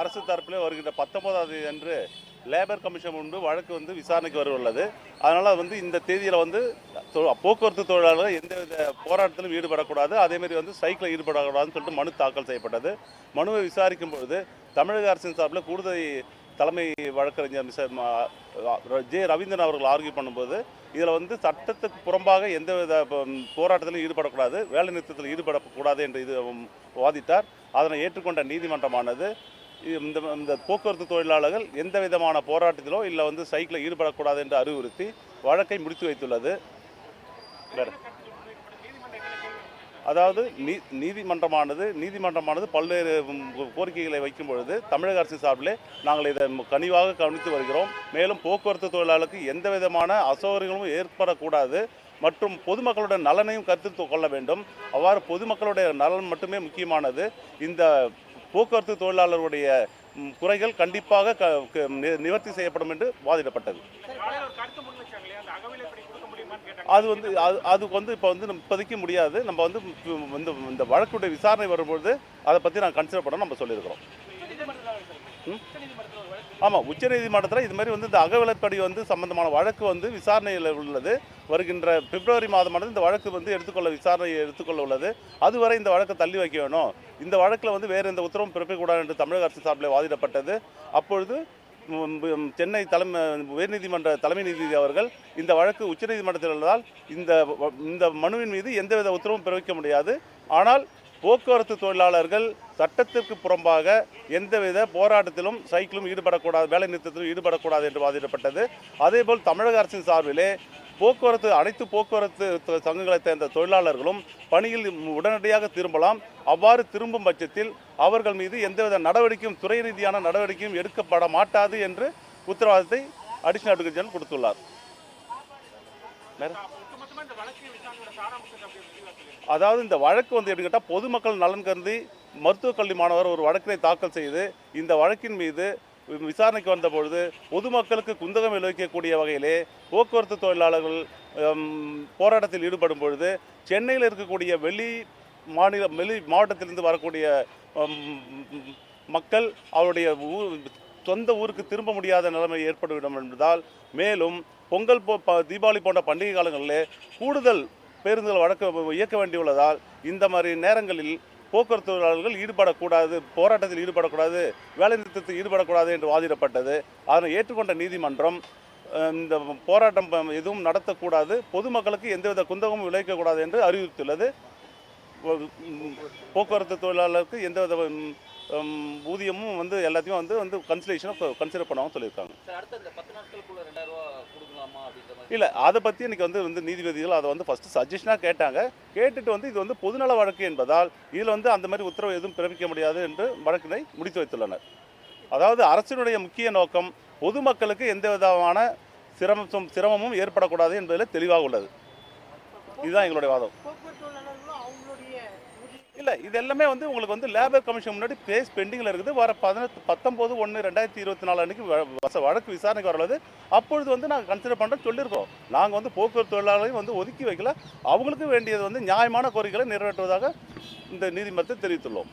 அரசு தரப்பில் வருகின்ற பத்தொன்பதாம் தேதி அன்று லேபர் கமிஷன் முன்பு வழக்கு வந்து விசாரணைக்கு வர உள்ளது அதனால் வந்து இந்த தேதியில் வந்து போக்குவரத்து தொழிலாளர்கள் எந்தவித போராட்டத்திலும் ஈடுபடக்கூடாது. அதேமாதிரி வந்து சைக்கிளில் ஈடுபடக்கூடாதுன்னு சொல்லிட்டு மனு தாக்கல் செய்யப்பட்டது. மனுவை விசாரிக்கும் பொழுது தமிழக அரசின் சார்பில் கூடுதல் தலைமை வழக்கறிஞர் மிஸ்டர் ஜே ரவீந்திரன் அவர்கள் ஆர்கியூ பண்ணும்போது இதில் வந்து சட்டத்துக்கு புறம்பாக எந்தவித போராட்டத்திலும் ஈடுபடக்கூடாது. வேலை நிறுத்தத்தில் ஈடுபடக்கூடாது என்று இது வாதிட்டார். அதனை ஏற்றுக்கொண்ட நீதிமன்றமானது இந்த இந்த போக்குவரத்து தொழிலாளர்கள் எந்த விதமான போராட்டத்திலோ இல்லை வந்து சைக்கிளில் ஈடுபடக்கூடாது என்று அறிவுறுத்தி வழக்கை முடித்து வைத்துள்ளது. அதாவது நீ நீதிமன்றமானது நீதிமன்றமானது பல்வேறு கோரிக்கைகளை வைக்கும் பொழுது தமிழக அரசு சார்பிலே நாங்கள் இதை கனிவாக கவனித்து வருகிறோம். மேலும் போக்குவரத்து தொழிலாளருக்கு எந்த விதமான அசௌகரியங்களும் ஏற்படக்கூடாது மற்றும் பொதுமக்களுடைய நலனையும் கருத்தில் கொள்ள வேண்டும். அவ்வாறு பொதுமக்களுடைய நலன் மட்டுமே முக்கியமானது. இந்த போக்குவரத்து தொழிலாளர்களுடைய குறைகள் கண்டிப்பாக க க- நி- நிவர்த்தி செய்யப்படும் என்று வாதிடப்பட்டது. அது வந்து அது அதுக்கு வந்து இப்போ வந்து நம்ம இப்போதைக்கு முடியாது. நம்ம வந்து இந்த இந்த வழக்குடைய விசாரணை வரும்பொழுது அதை பற்றி நான் கன்சிடர் பண்ண நம்ம சொல்லியிருக்கிறோம். ஆமாம் உச்சநீதிமன்றத்தில் இது மாதிரி வந்து இந்த அகவிலைப்படி வந்து சம்பந்தமான வழக்கு வந்து விசாரணையில் உள்ளது. வருகின்ற பிப்ரவரி மாதமானது இந்த வழக்கு வந்து எடுத்துக்கொள்ள விசாரணையை எடுத்துக்கொள்ள உள்ளது. அதுவரை இந்த வழக்கை தள்ளி வைக்க வேணும். இந்த வழக்கில் வந்து வேறு எந்த உத்தரவும் பிறப்பிக்கூடாது என்று தமிழக அரசு சார்பில் வாதிடப்பட்டது. அப்பொழுது சென்னை தலைமை உயர்நீதிமன்ற தலைமை நீதிபதி அவர்கள் இந்த வழக்கு உச்சநீதிமன்றத்தில் உள்ளதால் இந்த இந்த மனுவின் மீது எந்தவித உத்தரவும் பிறப்பிக்க முடியாது. ஆனால் போக்குவரத்து தொழிலாளர்கள் சட்டத்திற்கு புறம்பாக எந்தவித போராட்டத்திலும் சைக்கிளும் ஈடுபடக்கூடாது வேலை நிறுத்தத்திலும் ஈடுபடக்கூடாது என்று வாதிடப்பட்டது. அதேபோல் தமிழக அரசின் சார்பிலே போக்குவரத்து அனைத்து போக்குவரத்து சங்கங்களைச் சேர்ந்த தொழிலாளர்களும் பணியில் உடனடியாக திரும்பலாம். அவ்வாறு திரும்பும் பட்சத்தில் அவர்கள் மீது எந்தவித நடவடிக்கையும் துறை ரீதியான நடவடிக்கையும் எடுக்கப்பட மாட்டாது என்று உத்தரவாதத்தை அடிஷனல் அட்வொகேட் கொடுத்துள்ளார். அதாவது இந்த வழக்கு வந்து எப்படி கேட்டால் பொதுமக்கள் நலன் கருதி மருத்துவக் கல்வி மாணவர் ஒரு வழக்கினை தாக்கல் செய்து இந்த வழக்கின் மீது விசாரணைக்கு வந்தபொழுது பொதுமக்களுக்கு குந்தகம் விளைவிக்கக்கூடிய வகையிலே போக்குவரத்து தொழிலாளர்கள் போராட்டத்தில் ஈடுபடும் பொழுது சென்னையில் இருக்கக்கூடிய வெளி மாநில வெளி மாவட்டத்திலிருந்து வரக்கூடிய மக்கள் அவருடைய ஊர் சொந்த ஊருக்கு திரும்ப முடியாத நிலைமை ஏற்பட்டுவிடும் என்பதால் மேலும் பொங்கல் போ ப- தீபாவளி போன்ற பண்டிகை காலங்களிலே கூடுதல் பேருந்துகள் வழக்க இயக்க வேண்டியுள்ளதால் இந்த மாதிரி நேரங்களில் போக்குவரத்து தொழிலாளர்கள் ஈடுபடக்கூடாது போராட்டத்தில் ஈடுபடக்கூடாது வேலை நிறுத்தத்தில் ஈடுபடக்கூடாது என்று வாதிடப்பட்டது. அதனை ஏற்றுக்கொண்ட நீதிமன்றம் இந்த போராட்டம் எதுவும் நடத்தக்கூடாது பொதுமக்களுக்கு எந்தவித குந்தகமும் விளைவிக்கக்கூடாது என்று அறிவித்துள்ளது போக்குவரத்து தொழிலாளருக்கு எந்தவித ம், ம், ஊதியமும் வந்து எல்லாத்தையும் வந்து வந்து கன்சிடரேஷனாக கன்சிடர் பண்ணாமல் சொல்லியிருக்காங்க. இல்லை அதை பற்றி இன்னைக்கு வந்து வந்து நீதிபதிகள் அதை வந்து ஃபஸ்ட்டு சஜஷனாக கேட்டாங்க. கேட்டுட்டு வந்து இது வந்து பொதுநல வழக்கு என்பதால் இதில் வந்து அந்த மாதிரி உத்தரவு எதுவும் பிறப்பிக்க முடியாது என்று வழக்கினை முடித்து வைத்துள்ளனர். அதாவது அரசினுடைய முக்கிய நோக்கம் பொதுமக்களுக்கு எந்த விதமான சிரமம் சிரமமும் ஏற்படக்கூடாது என்பதில் தெளிவாக உள்ளது. இதுதான் எங்களுடைய வாதம் போக்குவரத்து தொழிலாளர்களும் அவங்களுடைய ஊதிய இல்லை இது எல்லாமே வந்து உங்களுக்கு வந்து லேபர் கமிஷன் முன்னாடி பேஸ் பெண்டிங்கில் இருக்குது. வர பதினெட்டு பத்தொம்போது ஒன்று ரெண்டாயிரத்தி இருபத்தி நாலு அன்றைக்கி வழக்கு விசாரணைக்கு வரலது அப்பொழுது வந்து நாங்கள் கன்சிடர் பண்ணுறோம் சொல்லியிருக்கோம். நாங்கள் வந்து போக்குவரத்து தொழிலாளர்களையும் வந்து ஒதுக்கி வைக்கல. அவங்களுக்கு வேண்டியது வந்து நியாயமான கோரிக்கைகளை நிறைவேற்றுவதாக இந்த நீதிமன்றத்தை தெரிவித்துள்ளோம்.